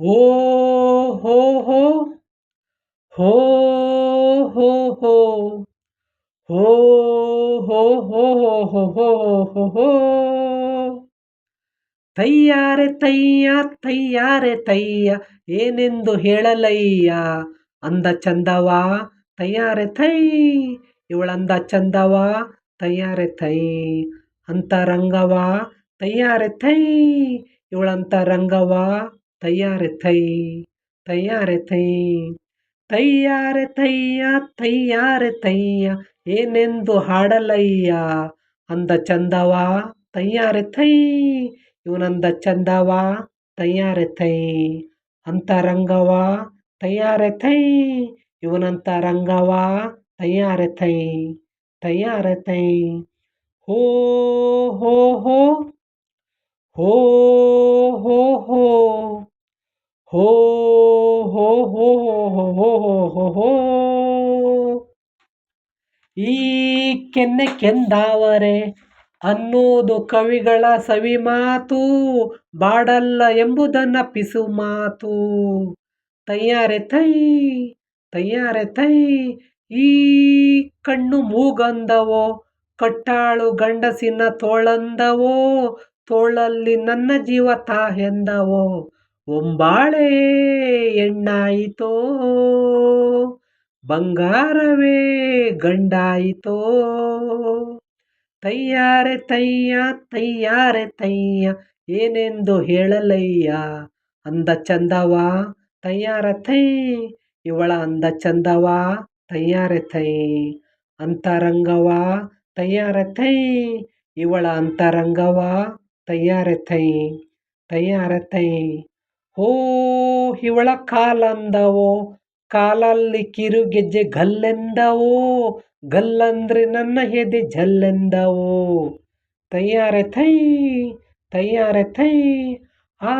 ಓ ಹೋ ಹೋ ಹೋ ಹೋ ಹೋ ಹೋ ಹೋ ಹೋ ಹೋ ಹೋ ಹೋ ಹೋ ತಯ್ಯಾರೆ ತಯ್ಯ ತಯ್ಯಾರೆ ತಯ್ಯ ಏನೆಂದು ಹೇಳಲಯ್ಯ ಅಂದ ಚಂದವ ತಯ್ಯಾರೆ ತೈ ಇವಳಂದ ಚಂದವ ತಯ್ಯಾರೆ ತೈ ಅಂತರಂಗವ ತಯ್ಯಾರೆ ತೈ ಇವಳಂತರಂಗವ ತಯ್ಯಾರೆ ತೈ ತಯ್ಯಾರೆ ತೈ ತಯ್ಯಾರೆ ತಯ್ಯ ತಯ್ಯಾರೆ ತಯ್ಯ ಏನೆಂದು ಹಾಡಲಯ್ಯ? ಅಂದ ಚಂದವ ತಯ್ಯಾರೆ ತೈ ಇವನಂದ ಚಂದವ ತಯ್ಯಾರೆ ತೈ ಅಂತರಂಗವ ತಯ್ಯಾರೆ ತೈ ಇವನಂತ ರಂಗವ ತಯ್ಯಾರೆ ತೈ ತಯ್ಯಾರೆ ತೈ ಹೋ ಹೋ ಹೋ ಹೋ ಹೋ ಹೋ. ಹೋ ಹೋ ಹೋ ಹೋ ಹೋ ಹೋ ಹೋ ಈ ಕೆನ್ನೆ ಕೆಂದಾವರೆ ಅನ್ನೋದು ಕವಿಗಳ ಸವಿ ಮಾತು, ಬಾಡಲ್ಲ ಎಂಬುದನ್ನ ಪಿಸು ಮಾತು. ತಯ್ಯಾರೆ ತೈ ತಯ್ಯಾರೆ ತೈ, ಈ ಕಣ್ಣು ಮೂಗಂದವೋ, ಕಟ್ಟಾಳು ಗಂಡಸಿನ ತೋಳಂದವೋ, ತೋಳಲ್ಲಿ ನನ್ನ ಜೀವ ತಾಹೆಂದವೋ ಒಂಬಾಳೆ ಎಣ್ಣಾಯಿತೋ ಬಂಗಾರವೇ ಗಂಡಾಯಿತೋ. ತಯ್ಯಾರೆ ತಯ್ಯ ತಯ್ಯಾರೆ ತಯ್ಯ, ಏನೆಂದು ಹೇಳಲಯ್ಯ? ಅಂದ ಚಂದವ, ತಯ್ಯಾರ ತೈ, ಇವಳ ಅಂದ ಚಂದವ, ತಯ್ಯಾರೆ ತೈ. ಅಂತರಂಗವ, ತಯ್ಯಾರೆ ತೈ, ಇವಳ ಅಂತರಂಗವ, ತಯ್ಯಾರೆ ತೈ, ತಯ್ಯಾರ ತೈ. ಹೋ ಇವಳ ಕಾಲಂದವೋ? ಕಾಲಲ್ಲಿ ಕಿರು ಗೆಜ್ಜೆ ಗಲ್ಲೆಂದವೋ? ಗಲ್ಲಂದ್ರೆ ನನ್ನ ಎದೆ ಜಲ್ಲೆಂದವೋ ತಯ್ಯಾರೆ ಥೈ ತಯ್ಯಾರೆ ಥೈ, ಆ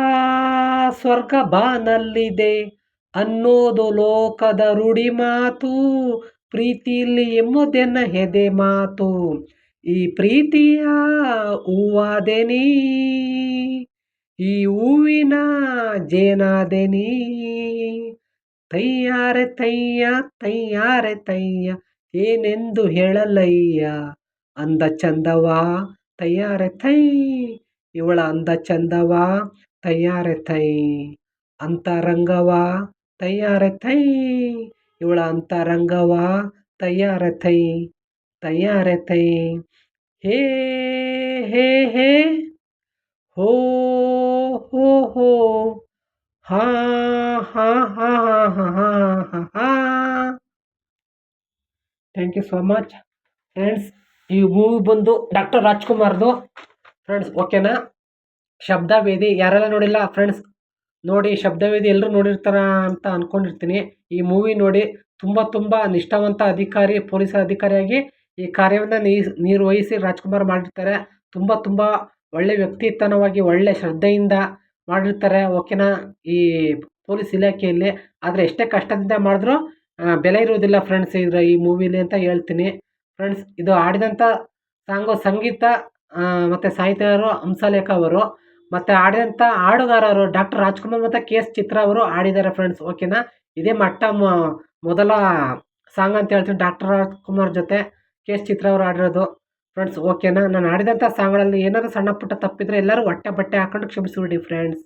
ಸ್ವರ್ಗ ಬಾನಲ್ಲಿದೆ ಅನ್ನೋದು ಲೋಕದ ರೂಢಿ ಮಾತು, ಪ್ರೀತಿಯಲ್ಲಿ ಎಂಬುದೆನ್ನ ಹೆದೆ ಮಾತು. ಈ ಪ್ರೀತಿಯ ಹೂವಾದೆನಿ ಈ ಹೂವಿನ ಜೇನಾದೆನಿ ತಯ್ಯಾರೆ ತಯ್ಯ ತಯ್ಯಾರೆ ತಯ್ಯ, ಏನೆಂದು ಹೇಳಲಯ್ಯ? ಅಂದ ಚಂದವ ತಯ್ಯಾರೆ ತೈ ಇವಳ ಅಂದ ಚಂದವ ತಯ್ಯಾರೆ ತೈ ಅಂತರಂಗವಾ ತಯ್ಯಾರೆ ತೈ ಇವಳ ಅಂತರಂಗವಾ ತಯ್ಯಾರೆ ತೈ ತಯ್ಯಾರೆ ತೈ ಹೇ ಹೇ ಹೇ. ಹೋ ಹೋ ಹೋ. ಹಾ ಹಾ ಹಾ ಹಾ ಹಾ ಹಾ ಹಾ thank you so much friends ಈ ಮೂವಿ ಬಂದು ಡಾಕ್ಟರ್ ರಾಜ್ಕುಮಾರ್ದು. ಫ್ರೆಂಡ್ಸ್ ಓಕೆನಾ ಶಬ್ದವೇದಿ, ಯಾರೆಲ್ಲ ನೋಡಿಲ್ಲ? ಫ್ರೆಂಡ್ಸ್ ನೋಡಿ, ಶಬ್ದವೇದಿ ಎಲ್ಲರೂ ನೋಡಿರ್ತಾರ ಅಂತ ಅಂದ್ಕೊಂಡಿರ್ತೀನಿ ಈ ಮೂವಿ ನೋಡಿ ತುಂಬ ತುಂಬ ನಿಷ್ಠಾವಂತ ಅಧಿಕಾರಿ, ಪೊಲೀಸ್ ಅಧಿಕಾರಿಯಾಗಿ ಈ ಕಾರ್ಯವನ್ನು ನಿರ್ವಹಿಸಿ ರಾಜ್ಕುಮಾರ್ ಮಾಡಿರ್ತಾರೆ. ತುಂಬ ತುಂಬ ಒಳ್ಳೆ ವ್ಯಕ್ತಿತನವಾಗಿ, ಒಳ್ಳೆ ಶ್ರದ್ಧೆಯಿಂದ ಮಾಡಿರ್ತಾರೆ. ಓಕೆನಾ ಈ ಪೊಲೀಸ್ ಇಲಾಖೆಯಲ್ಲಿ ಆದರೆ ಎಷ್ಟೇ ಕಷ್ಟದಿಂದ ಮಾಡಿದ್ರು ಬೆಲೆ ಇರುವುದಿಲ್ಲ ಫ್ರೆಂಡ್ಸ್ ಇದರ ಈ ಮೂವಿಲಿ ಅಂತ ಹೇಳ್ತೀನಿ. ಫ್ರೆಂಡ್ಸ್ ಇದು ಆಡಿದಂಥ ಸಾಂಗು ಸಂಗೀತ ಮತ್ತು ಸಾಹಿತ್ಯರು ಹಂಸಲೇಖ ಅವರು, ಮತ್ತು ಆಡಿದಂಥ ಹಾಡುಗಾರರು ಡಾಕ್ಟರ್ ರಾಜ್ಕುಮಾರ್ ಮತ್ತು ಕೆ ಎಸ್ ಚಿತ್ರ ಅವರು ಆಡಿದ್ದಾರೆ ಫ್ರೆಂಡ್ಸ್ ಓಕೆನಾ ಇದೇ ಮಟ್ಟ ಮೊದಲ ಸಾಂಗ್ ಅಂತ ಹೇಳ್ತೀನಿ. ಡಾಕ್ಟರ್ ರಾಜ್ಕುಮಾರ್ ಜೊತೆ ಕೆ ಎಸ್ ಚಿತ್ರ ಅವರು ಆಡಿರೋದು ಫ್ರೆಂಡ್ಸ್ ಓಕೆನಾ ನಾನು ಆಡಿದಂಥ ಸಾಂಗ್ಗಳಲ್ಲಿ ಏನಾದರೂ ಸಣ್ಣ ಪುಟ್ಟ ತಪ್ಪಿದ್ರೆ ಎಲ್ಲರೂ ಹೊಟ್ಟೆ ಬಟ್ಟೆ ಹಾಕೊಂಡು ಕ್ಷಮಿಸಿಬಿಡಿ ಫ್ರೆಂಡ್ಸ್